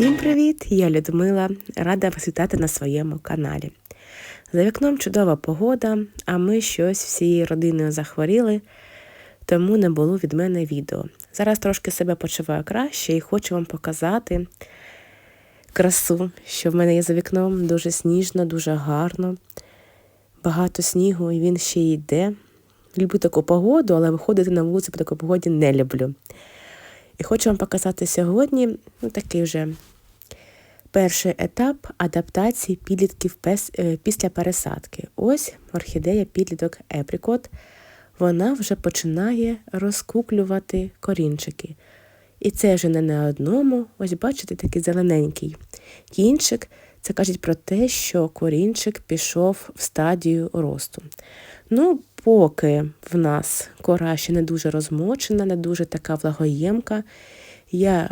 Всім привіт! Я Людмила, рада вас вітати на своєму каналі. За вікном чудова погода, а ми щось всією родиною захворіли, тому не було від мене відео. Зараз трошки себе почуваю краще і хочу вам показати красу, що в мене є за вікном дуже сніжно, дуже гарно, багато снігу, і він ще йде. Люблю таку погоду, але виходити на вулицю по такій погоді не люблю. І хочу вам показати сьогодні ну, такий вже перший етап адаптації підлітків е, після пересадки. Ось орхідея підліток Епрікот. Вона вже починає розкуклювати корінчики. І це вже не на одному, ось бачите, такий зелененький кінчик. Це кажуть про те, що корінчик пішов в стадію росту. Ну, поки в нас кора ще не дуже розмочена, не дуже така влагоємка, я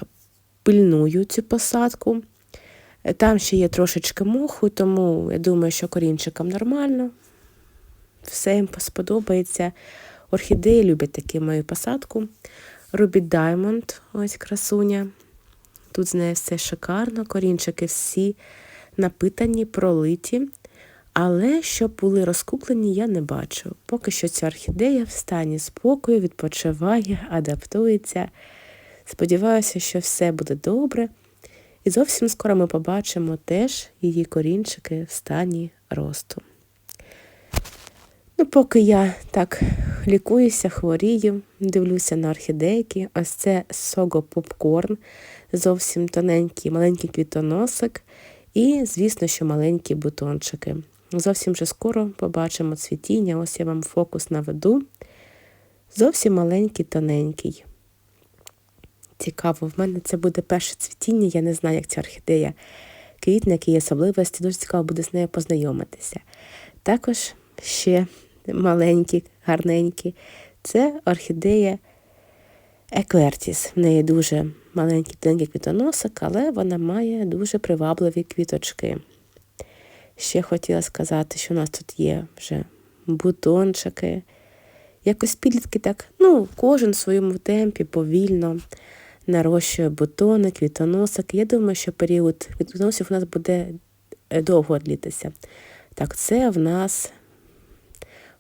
пильную цю посадку. Там ще є трошечки моху, тому я думаю, що корінчикам нормально. Все їм сподобається. Орхідеї люблять таку мою посадку. Рубі Даймонд, ось красуня. Тут з нею все шикарно, корінчики всі напитані, пролиті. Але щоб були розкуплені, я не бачу. Поки що ця орхідея в стані спокою, відпочиває, адаптується. Сподіваюся, що все буде добре. І зовсім скоро ми побачимо теж її корінчики в стані росту. Ну, поки я так лікуюся, хворію, дивлюся на орхідейки. Ось це сого попкорн, зовсім тоненький, маленький квітоносик. І, звісно, що маленькі бутончики. Зовсім вже скоро побачимо цвітіння. Ось я вам фокус наведу. Зовсім маленький, тоненький. Цікаво, в мене це буде перше цвітіння, я не знаю, як ця орхідея квітне, які є особливості. Дуже цікаво буде з нею познайомитися. Також ще маленькі, гарненькі. Це орхідея Еквертіс. В неї дуже маленький тоненький квітоносик, але вона має дуже привабливі квіточки. Ще хотіла сказати, що у нас тут є вже бутончики. Якось підлітки так, ну, кожен в своєму темпі повільно нарощує бутони, квітоносики. Я думаю, що період квітоносів у нас буде е, довго длітися. Так, це в нас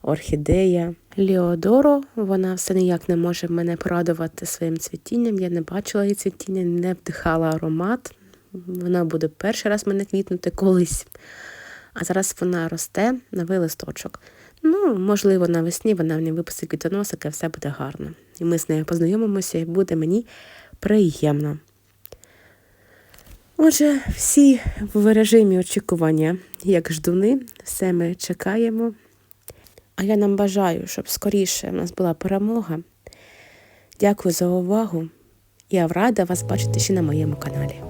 орхідея Ліодоро. Вона все ніяк не може мене порадувати своїм цвітінням. Я не бачила її цвітіння, не вдихала аромат. Вона буде перший раз мене квітнути колись. А зараз вона росте новий листочок. Ну, можливо, навесні вона мені випустить квітоносик, і все буде гарно. І ми з нею познайомимося, і буде мені приємно. Отже, всі в режимі очікування, як ждуни, все ми чекаємо. А я нам бажаю, щоб скоріше в нас була перемога. Дякую за увагу. Я рада вас бачити ще на моєму каналі.